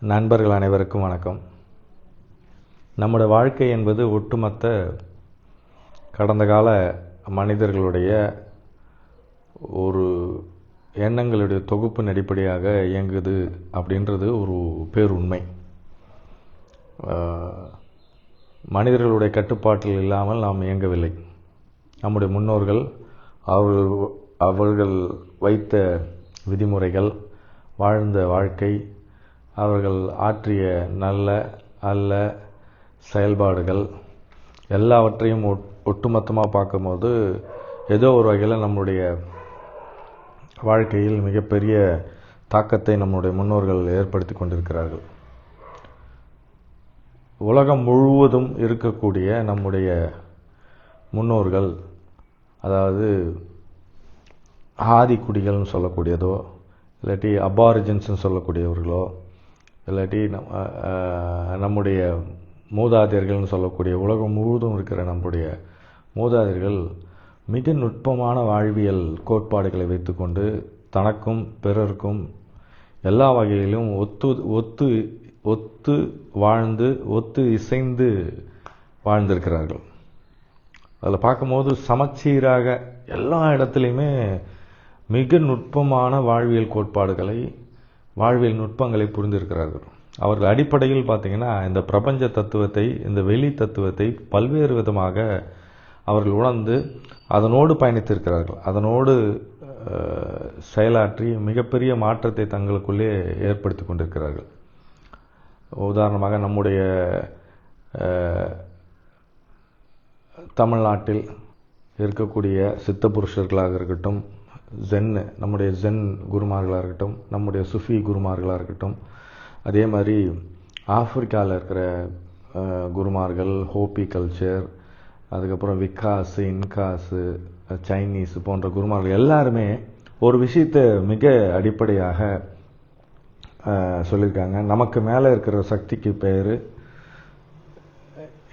நண்பர்கள் அனைவருக்கும் வணக்கம். நம்முடைய வாழ்க்கை என்பது ஒட்டுமொத்த கடந்த கால மனிதர்களுடைய ஒரு எண்ணங்களுடைய தொகுப்பின் அடிப்படையாக இயங்குது அப்படின்றது ஒரு பேருண்மை. மனிதர்களுடைய கட்டுப்பாட்டில் இல்லாமல் நாம் இயங்கவில்லை. நம்முடைய முன்னோர்கள் அவர்கள் அவர்கள் வைத்த விதிமுறைகள் வாழ்ந்த வாழ்க்கை அவர்கள் ஆற்றிய நல்ல அல்ல செயல்பாடுகள் எல்லாவற்றையும் ஒட்- ஒட்டுமொத்தமாக பார்க்கும்போது ஏதோ ஒரு வகையில் நம்முடைய வாழ்க்கையில் மிகப்பெரிய தாக்கத்தை நம்முடைய முன்னோர்கள் ஏற்படுத்தி கொண்டிருக்கிறார்கள். உலகம் முழுவதும் இருக்கக்கூடிய நம்முடைய முன்னோர்கள் அதாவது ஆதிக்குடிகள்னு சொல்லக்கூடியதோ இல்லாட்டி அபாரிஜின்ஸ்னு சொல்லக்கூடியவர்களோ இல்லாட்டி நம் நம்முடைய மூதாதையர்கள்னு சொல்லக்கூடிய உலகம் முழுவதும் இருக்கிற நம்முடைய மூதாதையர்கள் மிக நுட்பமான வாழ்வியல் கோட்பாடுகளை வைத்துக்கொண்டு தனக்கும் பிறருக்கும் எல்லா வகையிலும் ஒத்து ஒத்து ஒத்து வாழ்ந்து ஒத்து இசைந்து வாழ்ந்திருக்கிறார்கள். அதில் பார்க்கும்போது சமச்சீராக எல்லா இடத்துலையுமே மிக நுட்பமான வாழ்வியல் கோட்பாடுகளை வாழ்வியல் நுட்பங்களை புரிந்திருக்கிறார்கள். அவர்கள் அடிப்படையில் பார்த்தீங்கன்னா இந்த பிரபஞ்ச தத்துவத்தை இந்த வெளி தத்துவத்தை பல்வேறு விதமாக அவர்கள் உணர்ந்து அதனோடு பயணித்திருக்கிறார்கள். அதனோடு செயலாற்றி மிகப்பெரிய மாற்றத்தை தங்களுக்குள்ளே ஏற்படுத்தி கொண்டிருக்கிறார்கள். உதாரணமாக நம்முடைய தமிழ்நாட்டில் இருக்கக்கூடிய சித்த புருஷர்களாக இருக்கட்டும் ஜென்னு நம்முடைய ஜென் குருமார்களாக இருக்கட்டும் நம்முடைய சுஃபி குருமார்களாக இருக்கட்டும் அதே மாதிரி ஆப்பிரிக்காவில் இருக்கிற குருமார்கள் ஹோப்பி கல்ச்சர் அதுக்கப்புறம் விக்காஸு இன்காஸு சைனீஸ் போன்ற குருமார்கள் எல்லாருமே ஒரு விஷயத்தை மிக அடிப்படையாக சொல்லியிருக்காங்க. நமக்கு மேலே இருக்கிற சக்திக்கு பெயர்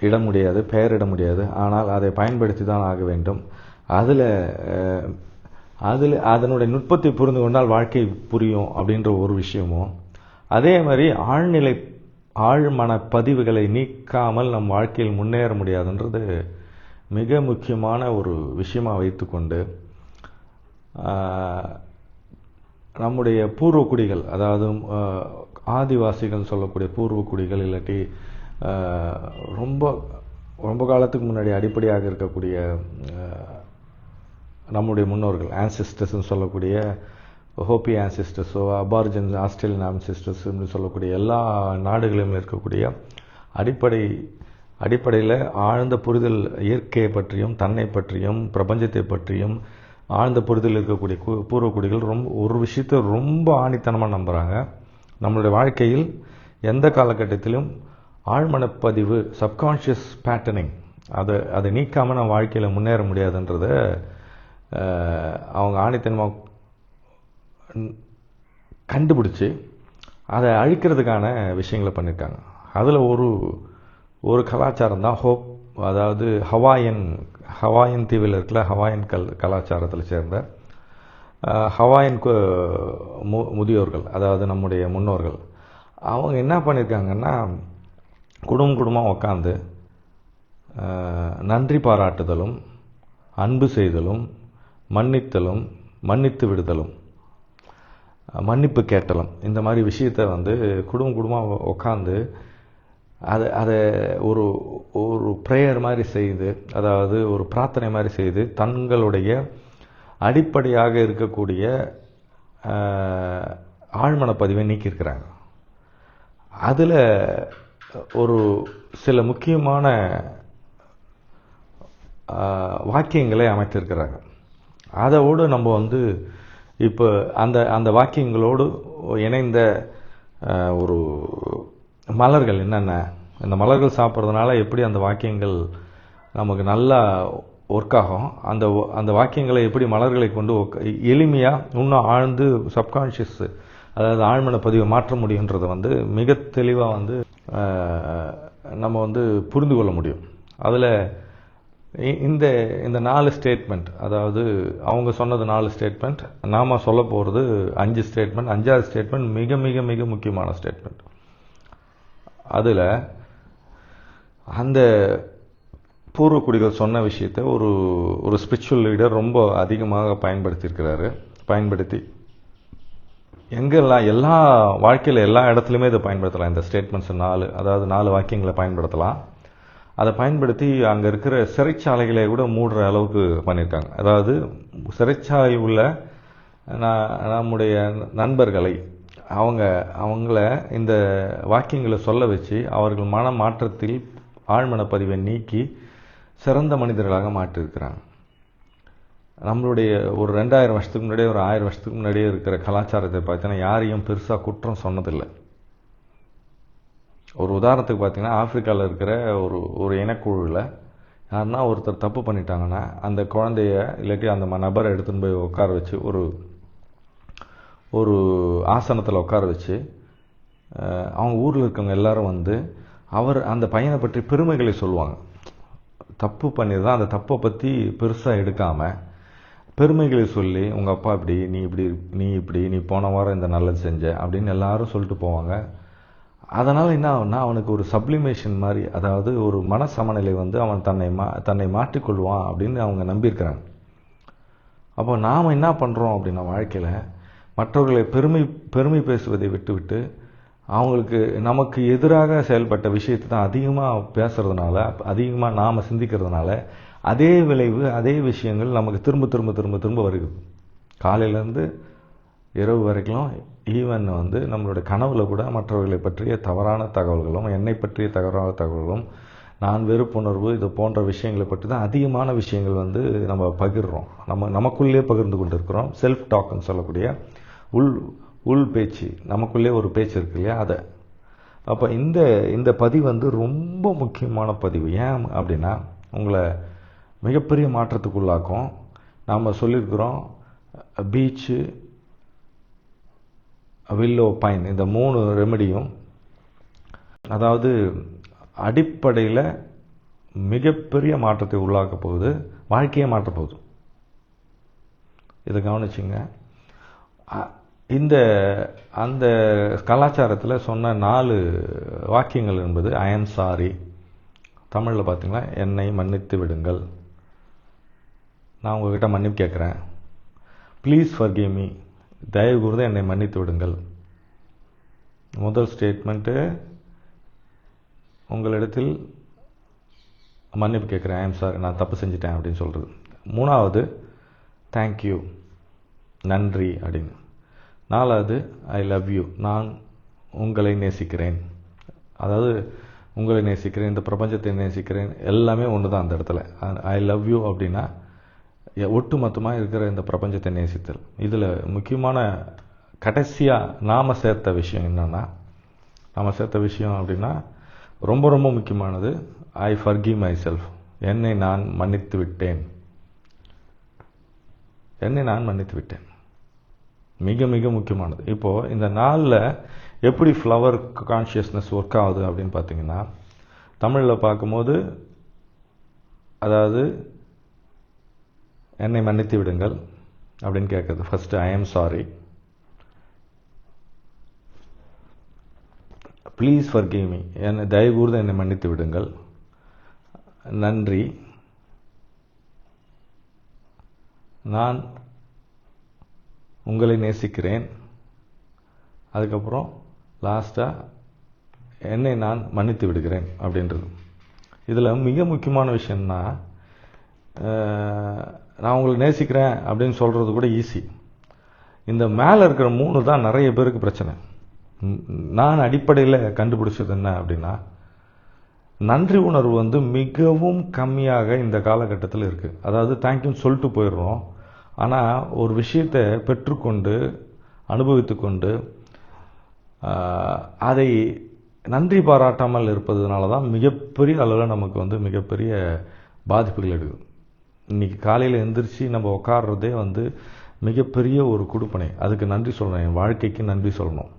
இட முடியாது பெயரிட முடியாது. ஆனால் அதை பயன்படுத்தி தான் ஆக வேண்டும். அதில் அதில் அதனுடைய நுட்பத்தை புரிந்து கொண்டால் வாழ்க்கை புரியும் அப்படின்ற ஒரு விஷயமும். அதே மாதிரி ஆழ்நிலை ஆழ்மன பதிவுகளை நீக்காமல் நம் வாழ்க்கையில் முன்னேற முடியாதுன்றது மிக முக்கியமான ஒரு விஷயமாக வைத்துக்கொண்டு நம்முடைய பூர்வக்குடிகள் அதாவது ஆதிவாசிகள் சொல்லக்கூடிய பூர்வக்குடிகள் இல்லாட்டி ரொம்ப ரொம்ப காலத்துக்கு முன்னாடி அடிப்படையாக இருக்கக்கூடிய நம்முடைய முன்னோர்கள் ஆன்சிஸ்டர்ஸ்ன்னு சொல்லக்கூடிய ஹோப்பி ஆன்சிஸ்டர்ஸோ அபார்ஜன் ஆஸ்திரேலியன் ஆன்சிஸ்டர்ஸ்னு சொல்லக்கூடிய எல்லா நாடுகளிலும் இருக்கக்கூடிய அடிப்படை அடிப்படையில் ஆழ்ந்த புரிதல் இயற்கையை பற்றியும் தன்னை பற்றியும் பிரபஞ்சத்தை பற்றியும் ஆழ்ந்த புரிதல் இருக்கக்கூடிய கு- பூர்வக்குடிகள் ரொம்ப ஒரு விஷயத்தை ரொம்ப ஆணித்தனமாக நம்புகிறாங்க நம்மளுடைய வாழ்க்கையில் எந்த காலகட்டத்திலும் ஆழ்மனப்பதிவு சப்கான்ஷியஸ் பேட்டர்னிங் அதை அதை நீக்காமல் நம்ம வாழ்க்கையில் முன்னேற முடியாதுன்றத அவங்க ஆணித்தனமாக கண்டுபிடிச்சு அதை அழிக்கிறதுக்கான விஷயங்களை பண்ணியிருக்காங்க அதில் ஒரு ஒரு கலாச்சாரம் தான் ஹோப். அதாவது ஹவாயன் ஹவாயன் தீவில் இருக்கிற ஹவாயன் கல் கலாச்சாரத்தில் சேர்ந்த ஹவாயன் கு- மு- முதியோர்கள் அதாவது நம்முடைய முன்னோர்கள். அவங்க என்ன பண்ணியிருக்காங்கன்னா குடும்பம் குடும்பமாக உட்காந்து நன்றி பாராட்டுதலும் அன்பு செய்தலும் மன்னித்தலும் மன்னித்து விடுதலும் மன்னிப்பு கேட்டலும். இந்த மாதிரி விஷயத்தை வந்து குடும்பம் குடும்பமாக உட்காந்து அதை அதை ஒரு ஒரு ப்ரேயர் மாதிரி செய்து அதாவது ஒரு பிரார்த்தனை மாதிரி செய்து தங்களுடைய அடிப்படையாக இருக்கக்கூடிய அஹ், ஆழ்மன பதிவை நீக்கியிருக்கிறாங்க. அதில் ஒரு சில முக்கியமான வாக்கியங்களை அமைத்திருக்கிறாங்க. அதோடு நம்ம வந்து இப்போ அந்த அந்த வாக்கியங்களோடு இணைந்த ஒரு மலர்கள் என்னென்ன? இந்த மலர்கள் சாப்பிட்றதுனால எப்படி அந்த வாக்கியங்கள் நமக்கு நல்லா ஒர்க் ஆகும்? அந்த அந்த வாக்கியங்களை எப்படி மலர்களை கொண்டு எளிமையாக இன்னும் ஆழ்ந்து சப்கான்ஷியஸ் அதாவது ஆழ்மன பதிவை மாற்ற முடியுன்றதை வந்து மிக தெளிவாக வந்து நம்ம வந்து புரிந்து கொள்ள முடியும். அதில் இந்த இந்த நாலு ஸ்டேட்மெண்ட் அதாவது அவங்க சொன்னது நாலு ஸ்டேட்மெண்ட் நாம சொல்ல போகிறது அஞ்சு ஸ்டேட்மெண்ட் அஞ்சாவது ஸ்டேட்மெண்ட் மிக மிக மிக முக்கியமான ஸ்டேட்மெண்ட் அதில் அந்த பூர்வக்குடிகள் சொன்ன விஷயத்தை ஒரு ஒரு ஸ்பிரிச்சுவல் லீடர் ரொம்ப அதிகமாக பயன்படுத்தியிருக்கிறாரு. பயன்படுத்தி எங்கெல்லாம் எல்லா வாழ்க்கையில் எல்லா இடத்துலையுமே இதை பயன்படுத்தலாம். இந்த ஸ்டேட்மெண்ட்ஸ் நாலு அதாவது நாலு வாக்கியங்களை பயன்படுத்தலாம். அதை பயன்படுத்தி அங்கே இருக்கிற சிறைச்சாலைகளை கூட மூடுற அளவுக்கு பண்ணியிருக்காங்க. அதாவது சிறைச்சாலை உள்ள நம்முடைய நண்பர்களை அவங்க அவங்கள இந்த வாக்கியங்களை சொல்ல வச்சு அவர்கள் மன மாற்றத்தில் ஆழ்மன பதிவை நீக்கி சிறந்த மனிதர்களாக மாற்றிருக்கிறாங்க நம்மளுடைய ஒரு ரெண்டாயிரம் வருஷத்துக்கு முன்னாடியே ஒரு ஆயிரம் வருஷத்துக்கு முன்னாடியே இருக்கிற கலாச்சாரத்தை பார்த்தீங்கன்னா யாரையும் பெருசாக குற்றம் சொன்னதில்லை. ஒரு உதாரணத்துக்கு பார்த்தீங்கன்னா ஆப்பிரிக்காவில் இருக்கிற ஒரு ஒரு இனக்குழுவில் யாருன்னா ஒருத்தர் தப்பு பண்ணிட்டாங்கன்னா அந்த குழந்தைய இல்லாட்டி அந்த நபரை எடுத்துன்னு போய் உட்கார வச்சு ஒரு ஒரு ஆசனத்தில் உட்கார வச்சு அவங்க ஊரில் இருக்கவங்க எல்லாரும் வந்து அவர் அந்த பையனை பற்றி பெருமைகளை சொல்லுவாங்க. தப்பு பண்ணியிருந்தால் அந்த தப்பை பற்றி பெருசாக எடுக்காமல் பெருமைகளை சொல்லி உங்கள் அப்பா இப்படி நீ இப்படி நீ இப்படி நீ போன வாரம் இந்த நல்லது செஞ்ச அப்படின்னு எல்லாரும் சொல்லிட்டு போவாங்க. அதனால் என்ன ஆகும்னா அவனுக்கு ஒரு சப்ளிமேஷன் மாதிரி அதாவது ஒரு மன சமநிலை வந்து அவன் தன்னை மா தன்னை மாற்றிக்கொள்வான் அப்படின்னு அவங்க நம்பியிருக்கிறாங்க. அப்போ நாம் என்ன பண்ணுறோம் அப்படின்னா வாழ்க்கையில் மற்றவர்களை பெருமை பெருமை பேசுவதை விட்டுவிட்டு அவங்களுக்கு நமக்கு எதிராக செயல்பட்ட விஷயத்தை தான் அதிகமாக பேசுகிறதுனால அதிகமாக நாம் சிந்திக்கிறதுனால அதே விளைவு அதே விஷயங்கள் நமக்கு திரும்ப திரும்ப திரும்ப திரும்ப வருது. காலையிலேருந்து இரவு வரைக்கும் ஈவன் வந்து நம்மளுடைய கனவில் கூட மற்றவர்களை பற்றிய தவறான தகவல்களும் என்னை பற்றிய தவறான தகவல்களும் நான் வெறுப்புணர்வு இது போன்ற விஷயங்களை பற்றி தான் அதிகமான விஷயங்கள் வந்து நம்ம பகிர்றோம். நம்ம நமக்குள்ளே பகிர்ந்து கொண்டு இருக்கிறோம் செல்ஃப் டாக்னு சொல்லக்கூடிய உள் உள் பேச்சு. நமக்குள்ளே ஒரு பேச்சு இருக்கு இல்லையா? அதை. அப்போ இந்த இந்த பதிவு வந்து ரொம்ப முக்கியமான பதிவு. ஏன் அப்படின்னா உங்களை மிகப்பெரிய மாற்றத்துக்குள்ளாக்கும். நாம் சொல்லியிருக்கிறோம் பீச்சு வில்லோ பைன் இந்த மூணு ரெமெடியும் அதாவது அடிப்படையில் மிகப்பெரிய மாற்றத்தை உள்ளாக்க போகுது வாழ்க்கையே மாற்றப் போகுது. இதை கவனிச்சிங்க. இந்த அந்த கலாச்சாரத்தில் சொன்ன நாலு வாக்கியங்கள் என்பது அயன் சாரி. தமிழில் பார்த்தீங்கன்னா என்னை மன்னித்து விடுங்கள். நான் உங்ககிட்ட மன்னிப்பு கேட்குறேன். ப்ளீஸ் ஃபர்கிவ் மீ தயவு கூர்ந்து என்னை மன்னித்து விடுங்கள். முதல் ஸ்டேட்மெண்ட்டு உங்களிடத்தில் மன்னிப்பு கேட்குறேன். ஐம் சார் நான் தப்பு செஞ்சிட்டேன் அப்படின்னு சொல்கிறது மூணாவது தேங்க்யூ நன்றி அப்படின்னு. நாலாவது ஐ லவ் யூ நான் உங்களை நேசிக்கிறேன். அதாவது உங்களை நேசிக்கிறேன் இந்த பிரபஞ்சத்தை நேசிக்கிறேன். எல்லாமே ஒன்று தான் அந்த இடத்துல. ஐ லவ் யூ அப்படின்னா ஒட்டு மொத்தமாக இருக்கிற இந்த பிரபஞ்சத்தை நேசித்தல். இதில் முக்கியமான கடைசியாக நாம் சேர்த்த விஷயம் என்னென்னா நாம் சேர்த்த விஷயம் அப்படின்னா ரொம்ப ரொம்ப முக்கியமானது ஐ ஃபர்கிவ் மை செல்ஃப் என்னை நான் மன்னித்து விட்டேன். என்னை நான் மன்னித்து விட்டேன். மிக மிக முக்கியமானது. இப்போது இந்த நாளில் எப்படி ஃப்ளவர் கான்ஷியஸ்னஸ் ஒர்க் ஆகுது அப்படின்னு பார்த்தீங்கன்னா தமிழில் பார்க்கும்போது அதாவது என்னை மன்னித்து விடுங்கள் அப்படின்னு கேட்குறது. First I am sorry please forgive me என்னை தயவுகூர்ந்து என்னை மன்னித்து விடுங்கள். நன்றி. நான் உங்களை நேசிக்கிறேன். அதுக்கப்புறம் லாஸ்ட்டாக என்னை நான் மன்னித்து விடுகிறேன் அப்படின்றது. இதில் மிக முக்கியமான விஷயம்னா நான் உங்களை நேசிக்கிறேன் அப்படின்னு சொல்கிறது கூட ஈஸி இந்த மேலே இருக்கிற மூணு தான் நிறைய பேருக்கு பிரச்சனை. நான் அடிப்படையில் கண்டுபிடிச்சது என்ன அப்படின்னா நன்றி உணர்வு வந்து மிகவும் கம்மியாக இந்த காலகட்டத்தில் இருக்குது அதாவது தேங்க்யூன்னு சொல்லிட்டு போயிடுறோம். ஆனால் ஒரு விஷயத்தை பெற்றுக்கொண்டு அனுபவித்து கொண்டு அதை நன்றி பாராட்டாமல் இருப்பதுனால தான் மிகப்பெரிய அளவில் நமக்கு வந்து மிகப்பெரிய பாதிப்புகள் எடுக்குது. இன்றைக்கி காலையில் எந்திரிச்சு நம்ம உட்காடுறதே வந்து மிகப்பெரிய ஒரு கொடுப்பனை. அதுக்கு நன்றி சொல்லணும். என் வாழ்க்கைக்கு நன்றி சொல்லணும்.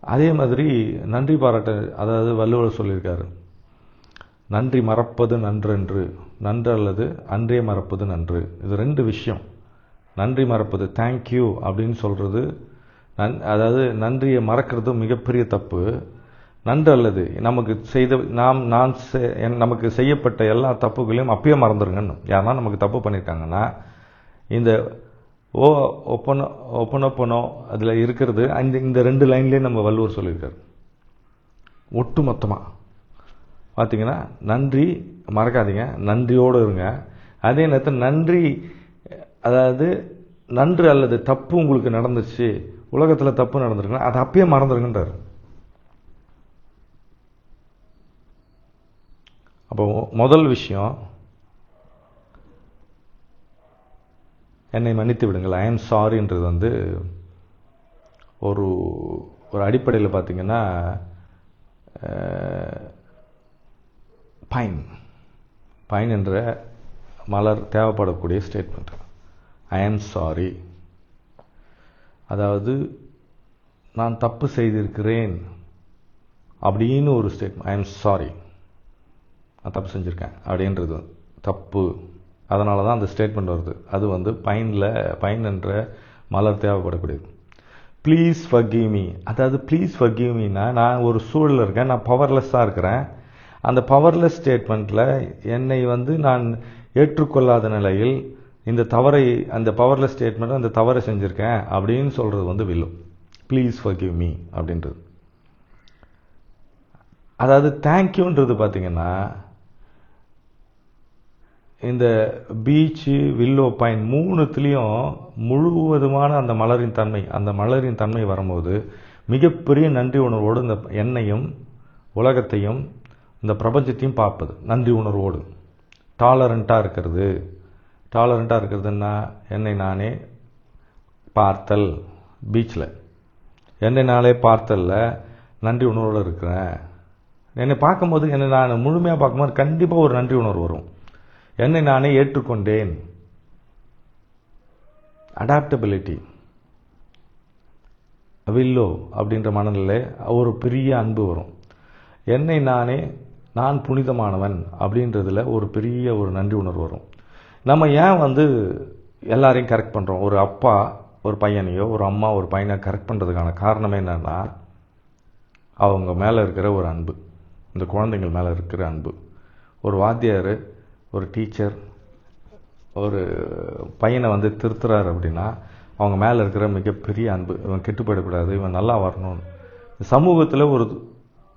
அதே மாதிரி நன்றி பாராட்ட அதாவது வள்ளுவர் சொல்லியிருக்காரு. நன்றி மறப்பது நன்றென்று. நன்று அல்லது அன்றே மறப்பது நன்று. இது ரெண்டு விஷயம். நன்றி மறப்பது தேங்க்யூ அப்படின்னு சொல்கிறது நன் அதாவது நன்றியை மறக்கிறது மிகப்பெரிய தப்பு. நன்று அல்லது நமக்கு செய்த நாம் நான் என்- நமக்கு செய்யப்பட்ட எல்லா தப்புகளையும் அப்பயே மறந்துருங்கன்னு யாருன்னா நமக்கு தப்பு பண்ணியிருக்காங்கன்னா இந்த ஓ ஒப்பனோ ஒப்பனொப்பனோ அதில் இருக்கிறது அந்த இந்த ரெண்டு லைன்லேயே நம்ம வள்ளுவர் சொல்லியிருக்காரு. ஒட்டு மொத்தமாக பார்த்தீங்கன்னா நன்றி மறக்காதீங்க நன்றியோடு இருங்க. அதே நேரத்தில் நன்றி அதாவது நன்று அல்லது தப்பு உங்களுக்கு நடந்துச்சு உலகத்தில் தப்பு நடந்திருக்குன்னா அதை அப்பயே மறந்துருங்கன்றார். அப்போ முதல் விஷயம் என்னை மன்னித்து விடுங்கள். ஐ எம் சாரின்றது வந்து ஒரு ஒரு அடிப்படையில் பார்த்தீங்கன்னா பைன் பைன் என்ற மலர் தேவைப்படக்கூடிய ஸ்டேட்மெண்ட் ஐ ஆம் சாரி அதாவது நான் தப்பு செய்திருக்கிறேன். அப்படின்னு ஒரு ஸ்டேட்மெண்ட் ஐ ஆம் சாரி நான் தப்பு செஞ்சுருக்கேன் அப்படின்றது. தப்பு. அதனால தான் அந்த ஸ்டேட்மெண்ட் வருது. அது வந்து பைனில் பைன் என்ற மலர் தேவைப்படக்கூடியது. ப்ளீஸ் forgive மீ அதாவது ப்ளீஸ் forgive மீனா நான் ஒரு சூழலில் இருக்கேன். நான் பவர்லெஸ்ஸாக இருக்கிறேன். அந்த பவர்லெஸ் ஸ்டேட்மெண்ட்டில் என்னை வந்து நான் ஏற்றுக்கொள்ளாத நிலையில் இந்த தவறை அந்த பவர்லெஸ் ஸ்டேட்மெண்ட் அந்த தவறை செஞ்சுருக்கேன் அப்படின்னு சொல்கிறது வந்து வில்லும் ப்ளீஸ் ஃபர்கிவ் மீ அப்படின்றது. அதாவது தேங்க்யூன்றது பார்த்திங்கன்னா இந்த பீச்சு வில்லோ பைன் மூணுத்துலேயும் முழுவதுமான அந்த மலரின் தன்மை அந்த மலரின் தன்மை வரும்போது மிகப்பெரிய நன்றி உணர்வோடு இந்த என்னையும் உலகத்தையும் இந்த பிரபஞ்சத்தையும் பார்ப்பது. நன்றி உணர்வோடு. டாலரண்ட்டாக இருக்கிறது. டாலரண்ட்டாக இருக்கிறதுன்னா என்னை நானே பார்த்தல் பீச்சில் என்னை நாளே பார்த்தலில் நன்றி உணர்வோடு இருக்கிறேன். என்னை பார்க்கும்போது என்னை நான் முழுமையாக பார்க்கும்போது கண்டிப்பாக ஒரு நன்றி உணர்வு வரும். என்னை நானே ஏற்றுக்கொண்டேன். அடாப்டபிலிட்டி வில்லோ அப்படின்ற மனநிலை ஒரு பெரிய அன்பு வரும். என்னை நானே நான் புனிதமானவன் அப்படின்றதுல ஒரு பெரிய ஒரு நன்றி உணர்வு வரும். நம்ம ஏன் வந்து எல்லாரையும் கரெக்ட் பண்ணுறோம் ஒரு அப்பா ஒரு பையனையோ ஒரு அம்மா ஒரு பையனை கரெக்ட் பண்ணுறதுக்கான காரணமே என்னென்னா அவங்க மேலே இருக்கிற ஒரு அன்பு. இந்த குழந்தைங்கள் மேலே இருக்கிற அன்பு. ஒரு வாத்தியார் ஒரு டீச்சர் ஒரு பையனை வந்து திருத்துறாரு அப்படின்னா அவங்க மேலே இருக்கிற மிகப்பெரிய அன்பு இவன் கெட்டு போயிடக்கூடாது இவன் நல்லா வரணும்னு சமூகத்தில் ஒரு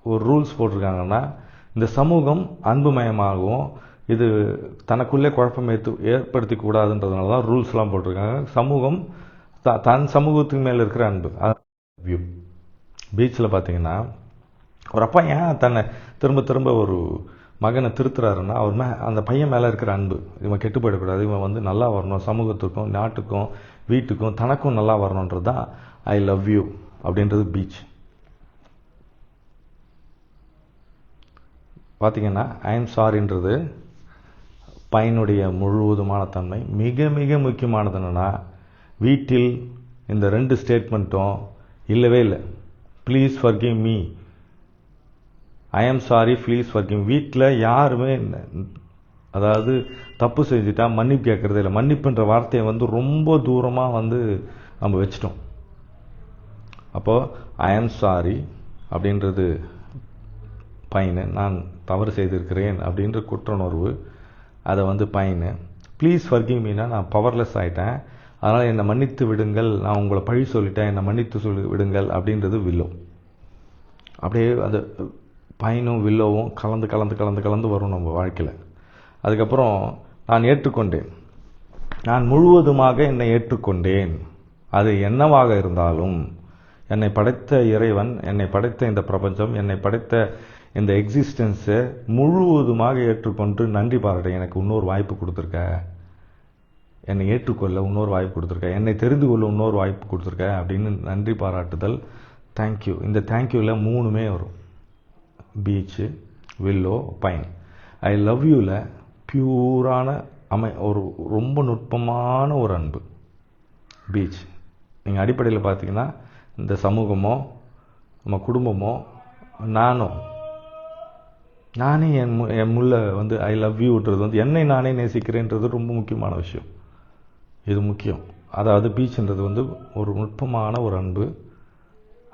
ஒரு ரூல்ஸ் போட்டிருக்காங்கன்னா இந்த சமூகம் அன்புமயமாகவும் இது தனக்குள்ளே குழப்பம் ஏற்று ஏற்படுத்தி கூடாதுன்றதுனால தான் ரூல்ஸ்லாம் போட்டிருக்காங்க. சமூகம் த தன் சமூகத்துக்கு மேலே இருக்கிற அன்பு. வியூ பீச்சில் பார்த்தீங்கன்னா ஒரு அப்பா ஏன் தன்னை திரும்ப திரும்ப ஒரு மகனை திருத்துறாருன்னா அவர் மே அந்த பையன் மேலே இருக்கிற அன்பு இவன் கெட்டு போயிடக்கூடாது இவன் வந்து நல்லா வரணும் சமூகத்துக்கும் நாட்டுக்கும் வீட்டுக்கும் தனக்கும் நல்லா வரணுன்றது தான் ஐ லவ் யூ அப்படின்றது பீச் பார்த்தீங்கன்னா ஐ எம் சாரின்றது பையனுடைய முழுவதுமான தன்மை. மிக மிக முக்கியமானது என்னென்னா வீட்டில் இந்த ரெண்டு ஸ்டேட்மெண்ட்டும் இல்லவே இல்லை. Please forgive me I am sorry please forgive. வீட்டில் யாருமே அதாவது தப்பு செஞ்சுட்டா மன்னிப்பு கேட்குறதே இல்லை. மன்னிப்புன்ற வார்த்தையை வந்து ரொம்ப தூரமாக வந்து நம்ம வச்சிட்டோம். அப்போது ஐ எம் சாரி அப்படின்றது பையனை நான் தவறு செய்திருக்கிறேன் அப்படின்ற குற்றுணர்வு அதை வந்து பையனு ப்ளீஸ் forgive மீனா நான் பவர்லெஸ் ஆகிட்டேன் அதனால் என்னை மன்னித்து விடுங்கள். நான் உங்களை பழி சொல்லிட்டேன். என்னை மன்னித்து சொல்லி விடுங்கள் அப்படின்றது வில்லும் அப்படியே அந்த பையனும் வில்லோவும் கலந்து கலந்து கலந்து கலந்து வரும் நம்ம வாழ்க்கையில். அதுக்கப்புறம் நான் ஏற்றுக்கொண்டேன். நான் முழுவதுமாக என்னை ஏற்றுக்கொண்டேன். அது என்னவாக இருந்தாலும் என்னை படைத்த இறைவன் என்னை படைத்த இந்த பிரபஞ்சம் என்னை படைத்த இந்த எக்ஸிஸ்டன்ஸை முழுவதுமாக ஏற்றுக்கொண்டு நன்றி பாராட்ட எனக்கு இன்னொரு வாய்ப்பு கொடுத்துருக்க. என்னை ஏற்றுக்கொள்ள இன்னொரு வாய்ப்பு கொடுத்துருக்க. என்னை தெரிந்து கொள்ள இன்னொரு வாய்ப்பு கொடுத்துருக்க அப்படின்னு நன்றி பாராட்டுதல். தேங்க்யூ இந்த தேங்க்யூவில் மூணுமே வரும். Beech willow pine I love யூவில் பியூரான அமை ஒரு ரொம்ப நுட்பமான ஒரு அன்பு. பீச் நீங்கள் அடிப்படையில் பார்த்தீங்கன்னா இந்த சமூகமோ நம்ம குடும்பமோ நானோ நானே என் மு என் முள்ள வந்து ஐ லவ் யூன்றது வந்து என்னை நானே நேசிக்கிறேன்றது ரொம்ப முக்கியமான விஷயம். இது முக்கியம். அதாவது பீச்ன்றது வந்து ஒரு நுட்பமான ஒரு அன்பு.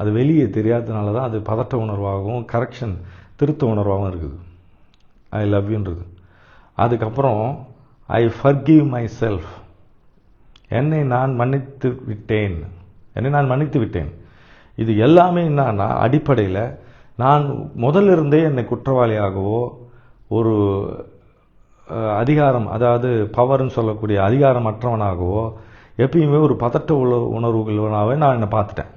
அது வெளியே தெரியாததுனால தான் அது பதட்ட உணர்வாகவும் கரெக்ஷன் திருத்த உணர்வாகவும் இருக்குது. ஐ லவ் யூன்றது அதுக்கப்புறம் ஐ ஃபர்கிவ் மை செல்ஃப் என்னை நான் மன்னித்து விட்டேன். என்னை நான் மன்னித்து விட்டேன். இது எல்லாமே என்னன்னா அடிப்படையில் நான் முதல்ல இருந்தே என்னை குற்றவாளியாகவோ ஒரு அதிகாரம் அதாவது பவர்னு சொல்லக்கூடிய அதிகாரமற்றவனாகவோ எப்பயுமே ஒரு பதட்ட உள்ள உணர்வுகளாகவே நான் என்னை பார்த்துட்டேன்.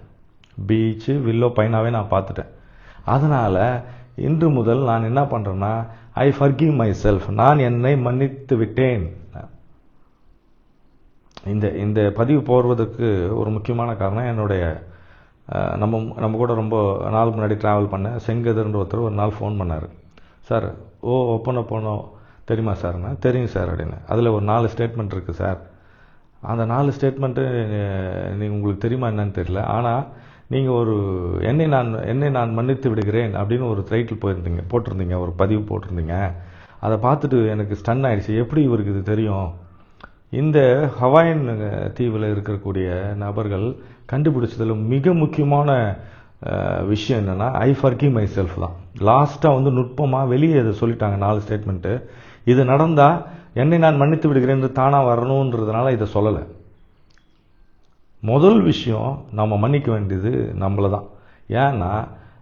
பீச்சு வில்லோ பைனாவே நான் பார்த்துட்டேன். அதனால் இன்று முதல் நான் என்ன பண்ணுறேன்னா ஐ ஃபர்கிவ் மை செல்ஃப் நான் என்னை மன்னித்து விட்டேன். இந்த இந்த பதிவு போடுவதற்கு ஒரு முக்கியமான காரணம் என்னுடைய நம்ம நம்ம கூட ரொம்ப நாள் முன்னாடி ட்ராவல் பண்ண செங்கதர்ன்ற ஒருத்தர் ஒரு நாள் ஃபோன் பண்ணார். சார் ஓ ஒப்பனை போனோம் தெரியுமா சார்னா தெரியும் சார் அப்படின்னு. அதில் ஒரு நாலு ஸ்டேட்மெண்ட் இருக்குது சார் அந்த நாலு ஸ்டேட்மெண்ட்டு நீங்கள் உங்களுக்கு தெரியுமா என்னன்னு தெரியல. ஆனால் நீங்கள் ஒரு என்னை நான் என்னை நான் மன்னித்து விடுகிறேன் அப்படின்னு ஒரு டைட்டில் போயிருந்தீங்க போட்டிருந்தீங்க ஒரு பதிவு போட்டிருந்தீங்க. அதை பார்த்துட்டு எனக்கு ஸ்டன் ஆயிடுச்சு. எப்படி இவருக்கு இது தெரியும்? இந்த ஹவாயின் தீவில் இருக்கக்கூடிய நபர்கள் கண்டுபிடிச்சதில் மிக முக்கியமான விஷயம் என்னென்னா ஐ ஃபர்கி மை செல்ஃப் தான் லாஸ்ட்டாக வந்து நுட்பமாக வெளியே இதை சொல்லிட்டாங்க நாலு ஸ்டேட்மெண்ட்டு இது நடந்தால் என்னை நான் மன்னித்து விடுகிறேன் தானாக வரணுன்றதுனால இதை சொல்லலை. முதல் விஷயம் நம்ம மன்னிக்க வேண்டியது நம்மளை தான் ஏன்னா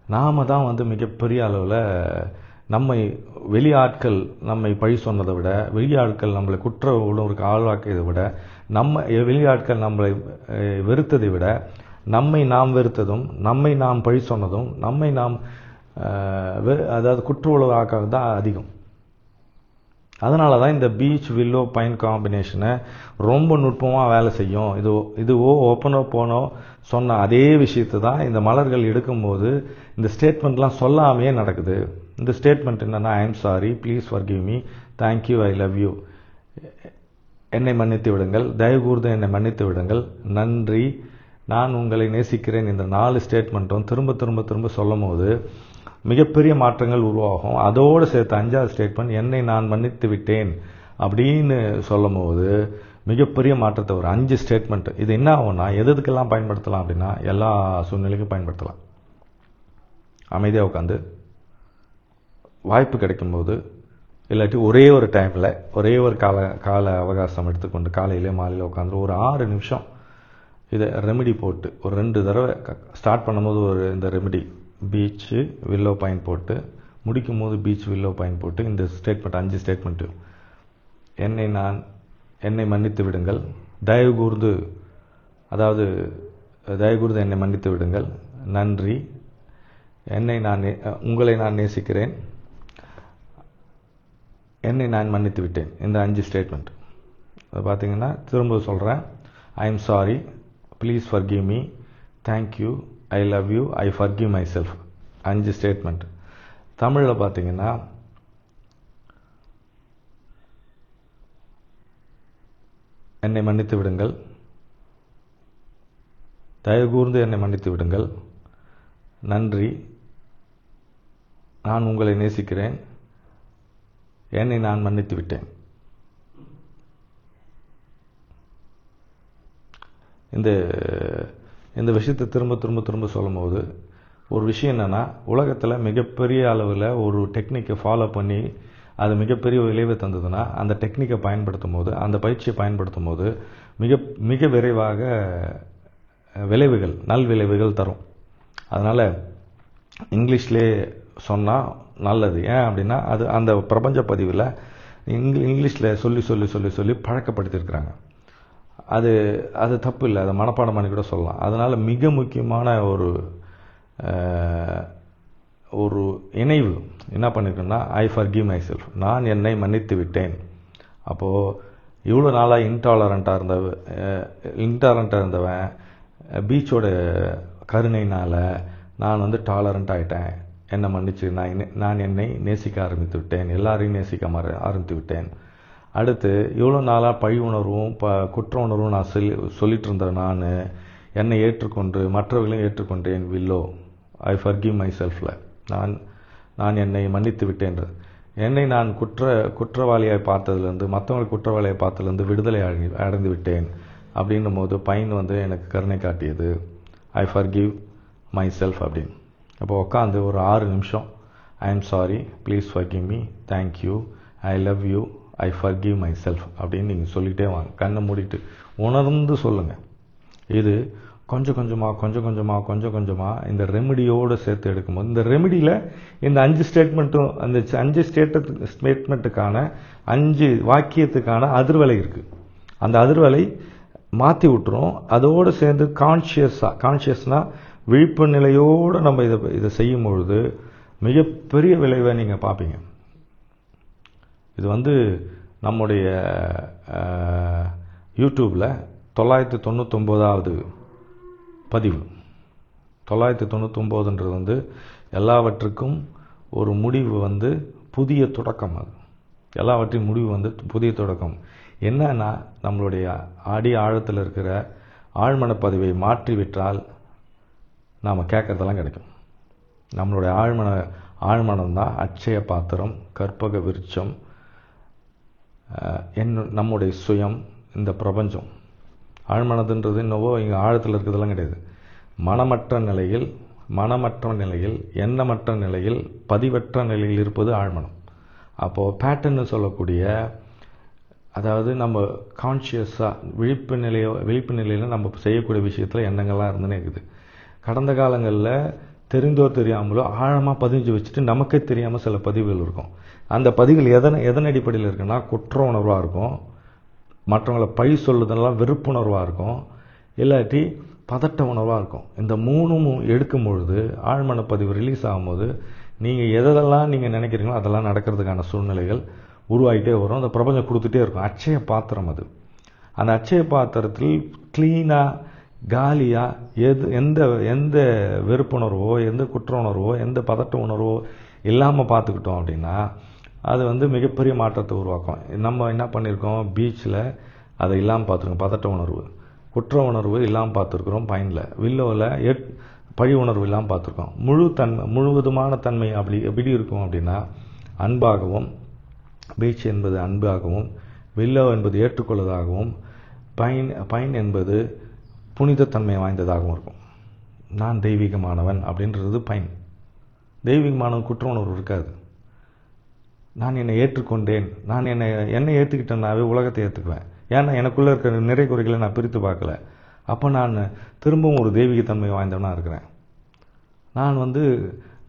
நாம தான் வந்து மிகப்பெரிய அளவில் நம்மை வெளியாட்கள் நம்மை பழி சொன்னதை விட வெளியாட்கள் நம்மளை குற்ற உள்ளவருக்கு ஆளாக்கியதை விட நம்ம வெளியாட்கள் நம்மளை வெறுத்ததை விட நம்மை நாம் வெறுத்ததும் நம்மை நாம் பழி சொன்னதும் நம்மை நாம் வெ- அதாவது குற்ற உணர்வு ஆக்கிறது தான் அதிகம். அதனால தான் இந்த பீச் வில்லோ பைன் காம்பினேஷனை ரொம்ப நுட்பமாக வேலை செய்யும். இது இதுவோ ஓப்பனோ போனோ சொன்ன அதே விஷயத்தை தான் இந்த மலர்கள் எடுக்கும்போது இந்த ஸ்டேட்மெண்ட்லாம் சொல்லாமையே நடக்குது. இந்த ஸ்டேட்மெண்ட் என்னென்னா I am sorry please forgive me thank you I love you என்னை மன்னித்து விடுங்கள் தயவுகூர்ந்து என்னை மன்னித்து விடுங்கள். நன்றி. நான் உங்களை நேசிக்கிறேன் இந்த நாலு ஸ்டேட்மெண்ட்டும் திரும்ப திரும்ப திரும்ப சொல்லும் போது மிகப்பெரிய மாற்றங்கள் உருவாகும். அதோடு சேர்த்து அஞ்சாவது ஸ்டேட்மெண்ட் என்னை நான் மன்னித்து விட்டேன் அப்படின்னு சொல்லும் போது மிகப்பெரிய மாற்றத்தை ஒரு அஞ்சு ஸ்டேட்மெண்ட் இது என்ன ஆகும்னா எது எதுக்கெல்லாம் பயன்படுத்தலாம் அப்படின்னா எல்லா சூழ்நிலைக்கும் பயன்படுத்தலாம். அமைதியாக உட்காந்து வாய்ப்பு கிடைக்கும்போது இல்லாட்டி ஒரே ஒரு டைமில் ஒரே ஒரு கால கால அவகாசம் எடுத்துக்கொண்டு காலையிலே மாலையில் உட்காந்து ஒரு ஆறு நிமிஷம் இதை ரெமெடி போட்டு ஒரு ரெண்டு தடவை ஸ்டார்ட் பண்ணும்போது ஒரு இந்த ரெமெடி பீச்சு வில்லோ பாயிண்ட் போட்டு முடிக்கும் போது பீச் வில்லோ பாயிண்ட் போட்டு இந்த ஸ்டேட்மெண்ட் அஞ்சு ஸ்டேட்மெண்ட்டு என்னை நான் என்னை மன்னித்து விடுங்கள். தயவு கூர்ந்து அதாவது தயவு கூர்ந்து என்னை மன்னித்து விடுங்கள். நன்றி. என்னை நான் நே- உங்களை நான் நேசிக்கிறேன். என்னை நான் மன்னித்து விட்டேன். இந்த அஞ்சு ஸ்டேட்மெண்ட் அது பார்த்தீங்கன்னா திரும்ப சொல்கிறேன் I am sorry please forgive me thank you I love you I forgive my self அஞ்சு ஸ்டேட்மெண்ட் தமிழில் பார்த்தீங்கன்னா என்னை மன்னித்து விடுங்கள். தயவு கூர்ந்து என்னை மன்னித்து விடுங்கள். நன்றி. நான் உங்களை நேசிக்கிறேன். என்னை நான் மன்னித்து விட்டேன். இந்த இந்த விஷயத்தை திரும்ப திரும்ப திரும்ப சொல்லும்போது ஒரு விஷயம் என்னென்னா உலகத்தில் மிகப்பெரிய அளவில் ஒரு டெக்னிக்கை ஃபாலோ பண்ணி அது மிகப்பெரிய விளைவை தந்ததுன்னா அந்த டெக்னிக்கை பயன்படுத்தும் போது அந்த பயிற்சியை பயன்படுத்தும் போது மிக மிக விரைவாக விளைவுகள் நல் விளைவுகள் தரும். அதனால் இங்கிலீஷ்லே சொன்னால் நல்லது. ஏன் அப்படின்னா அது அந்த பிரபஞ்ச பதிவில் இங்கிலீ இங்கிலீஷில் சொல்லி சொல்லி சொல்லி சொல்லி பழக்கப்படுத்தியிருக்கிறாங்க. அது அது தப்பு இல்லை அதை மனப்பாடம் பண்ணி கூட சொல்லலாம். அதனால் மிக முக்கியமான ஒரு ஒரு இணைவு. என்ன பண்ணிருக்கேன்னா ஐ forgive மை செல்ஃப் நான் என்னை மன்னித்து விட்டேன். அப்போது இவ்வளோ நாளாக இன்டாலரண்ட்டாக இருந்த இன்டாலரண்ட்டாக இருந்தவன் பீச்சோட கருணையினால் நான் வந்து டாலரண்ட் ஆகிட்டேன் என்னை மன்னிச்சு நான் நான் என்னை நேசிக்க ஆரம்பித்து விட்டேன். எல்லாரையும் நேசிக்க மாற ஆரம்பித்து விட்டேன். அடுத்து இவ்வளோ நாளாக பழி உணர்வும் ப குற்ற உணர்வும் நான் சொல்லி சொல்லிட்டு இருந்தேன் நான். என்னை ஏற்றுக்கொண்டு மற்றவர்களையும் ஏற்றுக்கொண்டேன் வில்லோ ஐ ஃபர்கிவ் மை செல்ஃபில் நான் நான் என்னை மன்னித்து விட்டேன். என்னை நான் குற்ற குற்றவாளியாக பார்த்ததுலேருந்து மற்றவங்களை குற்றவாளியை பார்த்ததுலேருந்து விடுதலை அடை- அடைந்து விட்டேன். அப்படின்னும் போது பையன் வந்து எனக்கு கருணை காட்டியது. ஐ ஃபர்கிவ் மை செல்ஃப் அப்படின்னு. அப்போ உட்காந்து ஒரு ஆறு நிமிஷம் I am sorry please forgive me thank you I love you I forgive myself அப்படின்னு நீங்கள் சொல்லிகிட்டே வாங்க. கண்ணை மூடிட்டு உணர்ந்து சொல்லுங்கள் இது கொஞ்சம் கொஞ்சமாக கொஞ்சம் கொஞ்சமாக கொஞ்சம் கொஞ்சமாக இந்த ரெமெடியோடு சேர்த்து எடுக்கும்போது இந்த ரெமிடியில் இந்த அஞ்சு ஸ்டேட்மெண்ட்டும் அந்த அஞ்சு ஸ்டேட்டு ஸ்டேட்மெண்ட்டுக்கான அஞ்சு வாக்கியத்துக்கான அதிர்வலை இருக்குது அந்த அதிர்வலை மாற்றி விட்டுரும் அதோடு சேர்ந்து கான்ஷியஸாக கான்ஷியஸ்னால் விழிப்பு நிலையோடு நம்ம இதை இதை செய்யும் பொழுது மிகப்பெரிய விளைவை நீங்கள் பார்ப்பீங்க. இது வந்து நம்முடைய யூடியூப்பில் தொள்ளாயிரத்தி தொண்ணூத்தொம்போதாவது பதிவு. தொள்ளாயிரத்தி தொண்ணூத்தொம்போதுன்றது வந்து எல்லாவற்றுக்கும் ஒரு முடிவு வந்து புதிய தொடக்கம் அது. எல்லாவற்றையும் முடிவு வந்து புதிய தொடக்கம். என்னன்னா நம்மளுடைய அடி ஆழத்தில் இருக்கிற ஆழ்மனப்பதிவை மாற்றி விட்டால் நாம் கேட்கறதெல்லாம் கிடைக்கும். நம்மளுடைய ஆழ்மன ஆழ்மனம் தான் அட்சய பாத்திரம் கற்பக விருட்சம் என் நம்முடைய சுயம் இந்த பிரபஞ்சம். ஆழ்மனதுன்றது என்னவோ இங்கே ஆழத்தில் இருக்கிறதெல்லாம் கிடையாது. மனமற்ற நிலையில் மனமற்ற நிலையில் எண்ணமற்ற நிலையில் பதிவற்ற நிலையில் இருப்பது ஆழ்மனம். அப்போது பேட்டர்ன்னு சொல்லக்கூடிய அதாவது நம்ம கான்ஷியஸாக விழிப்பு நிலையோ விழிப்பு நிலையில் நம்ம செய்யக்கூடிய விஷயத்தில் எண்ணங்கள்லாம் இருந்துனே இருக்குது. கடந்த காலங்களில் தெரிந்தோ தெரியாமலோ ஆழமாக பதிஞ்சு வச்சுட்டு நமக்கே தெரியாமல் சில பதிவுகள் இருக்கும். அந்த பதிவுகள் எதன் எதன் அடிப்படையில் இருக்குன்னா குற்ற உணர்வாக இருக்கும். மற்றவங்களை பழி சொல்லுதெல்லாம் வெறுப்புணர்வாக இருக்கும். இல்லாட்டி பதட்ட உணர்வாக இருக்கும். இந்த மூணும் எடுக்கும் பொழுது ஆழ்மன பதிவு ரிலீஸ் ஆகும்போது நீங்கள் எதெல்லாம் நீங்கள் நினைக்கிறீங்களோ அதெல்லாம் நடக்கிறதுக்கான சூழ்நிலைகள் உருவாகிட்டே வரும். அந்த பிரபஞ்சம் கொடுத்துட்டே இருக்கும். அச்சய பாத்திரம் அது. அந்த அச்சய பாத்திரத்தில் க்ளீனாக காலியாக எது எந்த எந்த வெறுப்புணர்வோ எந்த குற்ற உணர்வோ எந்த பதட்ட உணர்வோ இல்லாமல் பார்த்துக்கிட்டோம் அப்படின்னா அது வந்து மிகப்பெரிய மாற்றத்தை உருவாக்கும். நம்ம என்ன பண்ணியிருக்கோம் பீச்சில் அதை இல்லாமல் பார்த்துருக்கோம். பதட்ட உணர்வு. குற்ற உணர்வு இல்லாமல் பார்த்துருக்குறோம் பைனில். வில்லோவில் எட் பழி உணர்வு இல்லாமல் பார்த்துருக்கோம். முழு தன்மை முழுவதுமான தன்மை அப்படி எப்படி இருக்கும் அப்படின்னா அன்பாகவும் பீச் என்பது அன்பாகவும் வில்லோ என்பது ஏற்றுக்கொள்வதாகவும் பைன் பைன் என்பது புனிதத்தன்மை வாய்ந்ததாகவும் இருக்கும். நான் தெய்வீகமானவன் அப்படின்றது பைன் தெய்வீகமானவன் குற்ற உணர்வு இருக்காது. நான் என்னை ஏற்றுக்கொண்டேன். நான் என்னை என்னை ஏற்றுக்கிட்டேன்னாவே உலகத்தை ஏற்றுக்குவேன் ஏன்னா எனக்குள்ளே இருக்கிற நிறை குறைகளை நான் பிரித்து பார்க்கல. அப்போ நான் திரும்பவும் ஒரு தெய்வீகத்தன்மை வாய்ந்தவனாக இருக்கிறேன். நான் வந்து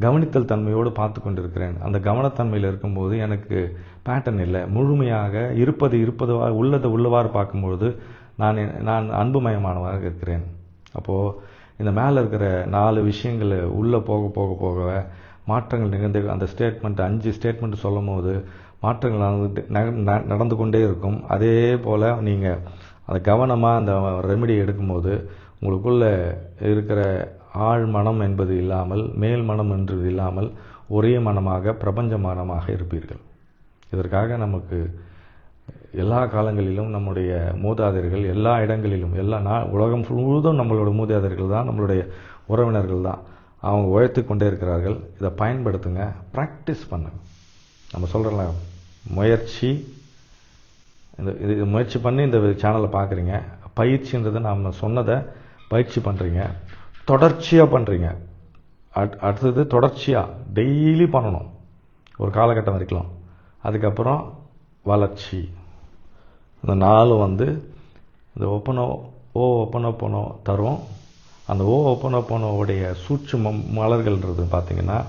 கவனித்தல் தன்மையோடு பார்த்து கொண்டிருக்கிறேன். அந்த கவனத்தன்மையில் இருக்கும்போது எனக்கு பேட்டர்ன் இல்லை. முழுமையாக இருப்பது இருப்பது உள்ளதை உள்ளவாறு பார்க்கும்பொழுது நான் நான் அன்புமயமானவராக இருக்கிறேன். அப்போது இந்த மேலே இருக்கிற நாலு விஷயங்கள் உள்ளே போக போக போக மாற்றங்கள் நிகழ்ந்து அந்த ஸ்டேட்மெண்ட் அஞ்சு ஸ்டேட்மெண்ட் சொல்லும் போது மாற்றங்கள் நடந்து நடந்து கொண்டே இருக்கும். அதே போல் நீங்கள் அந்த கவனமாக அந்த ரெமெடி எடுக்கும்போது உங்களுக்குள்ளே இருக்கிற ஆழ் மனம் என்பது இல்லாமல் மேல் மனம் என்று இல்லாமல் ஒரே மனமாக பிரபஞ்ச மனமாக இருப்பீர்கள். இதற்காக நமக்கு எல்லா காலங்களிலும் நம்முடைய மூதாதையர்கள் எல்லா இடங்களிலும் எல்லா நா உலகம் முழுவதும் நம்மளோட மூதாதையர்கள் தான் நம்மளுடைய உறவினர்கள் தான். அவங்க உழைத்து கொண்டே இருக்கிறார்கள். இதை பயன்படுத்துங்க ப்ராக்டிஸ் பண்ணுங்க. நம்ம சொல்கிறல முயற்சி. இந்த இது முயற்சி பண்ணி இந்த சேனலை பார்க்குறீங்க பயிற்சின்றதை நாம் சொன்னதை பயிற்சி பண்ணுறீங்க தொடர்ச்சியாக பண்ணுறீங்க அட் அடுத்தது தொடர்ச்சியாக டெய்லி பண்ணணும். ஒரு காலகட்டம் வரைக்கும். அதுக்கப்புறம் வளர்ச்சி. இந்த நாலு வந்து இந்த ஒப்பனோ ஓ ஒப்பனோ போனோ தரும் அந்த ஓ ஒப்பனோ போனோவுடைய சூட்சுமம் மலர்கள்ன்றது பார்த்திங்கன்னா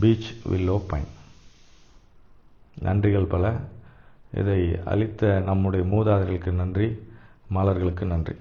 பீச் வில்லோ பைன் நன்றிகள் பல. இதை அளித்த நம்முடைய மூதாதைகளுக்கு நன்றி மலர்களுக்கு நன்றி.